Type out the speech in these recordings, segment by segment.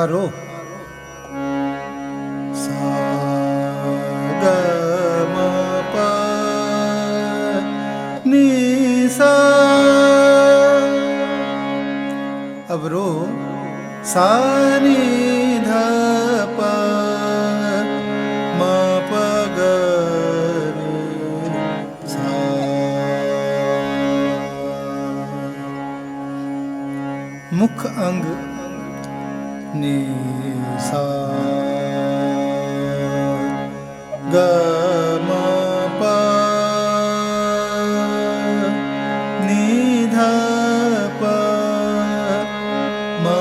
आरो। सा ग म प नि सा अब रो। सा नि ध प म प ग रे सा मुख अंग निशा गा प निधा मा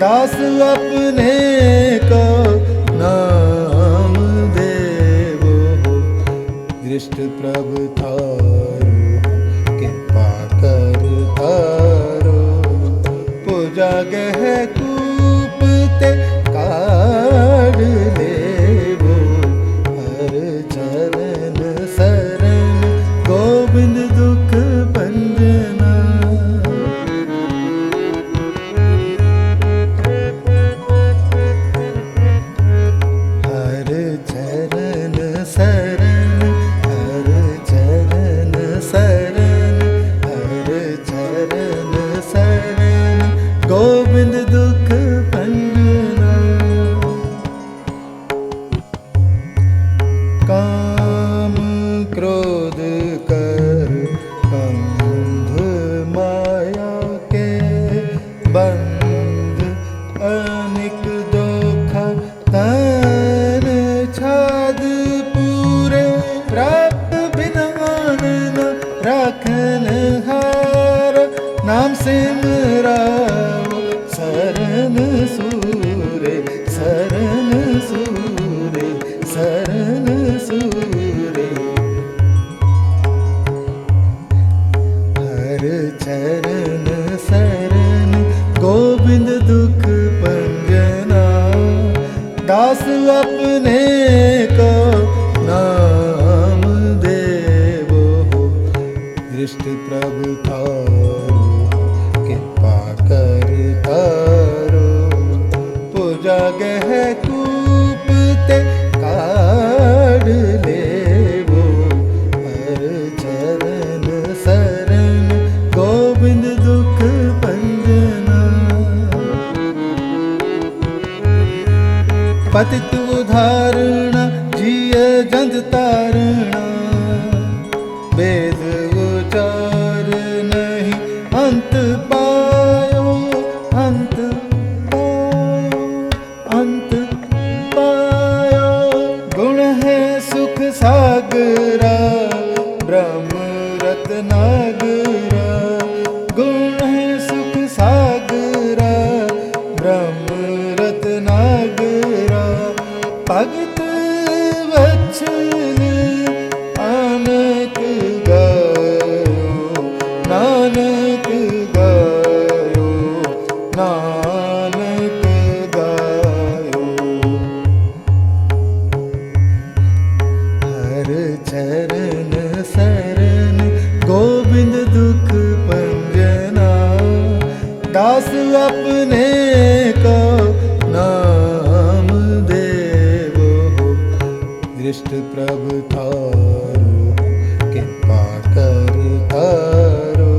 दास अपने को नाम देवो। दृष्ट प्रभ थारो कृपा कर थारो। पूजा गह कूप दुख भंजना काम क्रोध कर कंध माया के बंध अनिक दोखा तन छाद पूरे प्राप्त बिन राखन हार। नाम सिमराओ दृष्ट प्रभु थारो, कृपा कर तारो पूजा गह कूप काढ़ लेवो, हर चरण शरण, गोविंद दुख भंजना। पतित उदाहरण, जिय जंत तारणा ਅੰਤ ਪਾਇਆ। ਗੁਣ ਹੈ ਸੁਖ ਸਾਗਰਾ, ਬ੍ਰਹਮ ਰਤਨਾਗਰਾ ਗੁਣ ਹੈ ਸੁਖ ਸਾਗਰਾ, ਬ੍ਰਹਮ ਰਤਨਾਗਰਾ ਭਗਤ ਵਚਨ शरण गोविंद दुख पंजना दास अपने को नाम देवो दृष्ट प्रभु थारो, कृपा कर तारो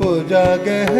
पूजा गह